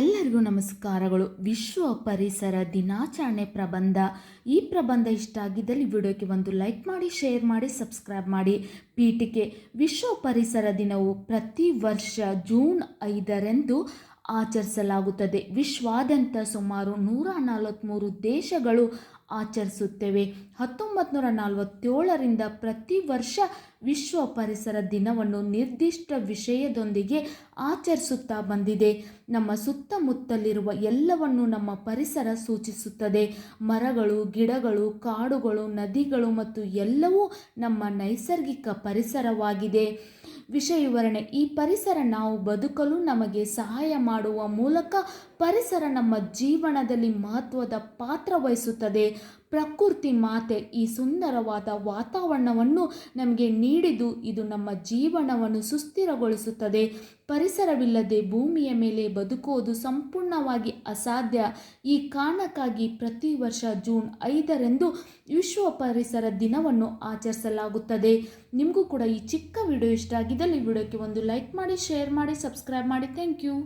ಎಲ್ಲರಿಗೂ ನಮಸ್ಕಾರಗಳು. ವಿಶ್ವ ಪರಿಸರ ದಿನಾಚರಣೆ ಪ್ರಬಂಧ. ಈ ಪ್ರಬಂಧ ಇಷ್ಟ ಆಗಿದ್ದಲ್ಲಿ ವಿಡಿಯೋಕ್ಕೆ ಒಂದು ಲೈಕ್ ಮಾಡಿ, ಶೇರ್ ಮಾಡಿ, ಸಬ್ಸ್ಕ್ರೈಬ್ ಮಾಡಿ. ಪೀಠಿಕೆ. ವಿಶ್ವ ಪರಿಸರ ದಿನವು ಪ್ರತಿ ವರ್ಷ ಜೂನ್ ಐದರಂದು ಆಚರಿಸಲಾಗುತ್ತದೆ. ವಿಶ್ವಾದ್ಯಂತ ಸುಮಾರು ನೂರ ನಲವತ್ತ್ಮೂರು ದೇಶಗಳು ಆಚರಿಸುತ್ತೇವೆ. ಹತ್ತೊಂಬತ್ತು ನೂರ ನಲವತ್ತೇಳರಿಂದ ಪ್ರತಿ ವರ್ಷ ವಿಶ್ವ ಪರಿಸರ ದಿನವನ್ನು ನಿರ್ದಿಷ್ಟ ವಿಷಯದೊಂದಿಗೆ ಆಚರಿಸುತ್ತಾ ಬಂದಿದೆ. ನಮ್ಮ ಸುತ್ತಮುತ್ತಲಿರುವ ಎಲ್ಲವನ್ನು ನಮ್ಮ ಪರಿಸರ ಸೂಚಿಸುತ್ತದೆ. ಮರಗಳು, ಗಿಡಗಳು, ಕಾಡುಗಳು, ನದಿಗಳು ಮತ್ತು ಎಲ್ಲವೂ ನಮ್ಮ ನೈಸರ್ಗಿಕ ಪರಿಸರವಾಗಿದೆ. ವಿಷಯ ವಿವರಣೆ ಈ ಪರಿಸರ ನಾವು ಬದುಕಲು ನಮಗೆ ಸಹಾಯ ಮಾಡುವ ಮೂಲಕ ಪರಿಸರ ನಮ್ಮ ಜೀವನದಲ್ಲಿ ಮಹತ್ವದ ಪಾತ್ರ ವಹಿಸುತ್ತದೆ. ಪ್ರಕೃತಿ ಮಾತೆ ಈ ಸುಂದರವಾದ ವಾತಾವರಣವನ್ನು ನಮಗೆ ನೀಡಿದು ಇದು ನಮ್ಮ ಜೀವನವನ್ನು ಸುಸ್ಥಿರಗೊಳಿಸುತ್ತದೆ. ಪರಿಸರವಿಲ್ಲದೆ ಭೂಮಿಯ ಮೇಲೆ ಬದುಕುವುದು ಸಂಪೂರ್ಣವಾಗಿ ಅಸಾಧ್ಯ. ಈ ಕಾರಣಕ್ಕಾಗಿ ಪ್ರತಿ ವರ್ಷ ಜೂನ್ ಐದರಂದು ವಿಶ್ವ ಪರಿಸರ ದಿನವನ್ನು ಆಚರಿಸಲಾಗುತ್ತದೆ. ನಿಮಗೂ ಕೂಡ ಈ ಚಿಕ್ಕ ವಿಡಿಯೋ ಇಷ್ಟ ಆಗಿದ್ದಲ್ಲಿ ವಿಡಿಯೋಕ್ಕೆ ಒಂದು ಲೈಕ್ ಮಾಡಿ, ಶೇರ್ ಮಾಡಿ, ಸಬ್ಸ್ಕ್ರೈಬ್ ಮಾಡಿ. Thank you.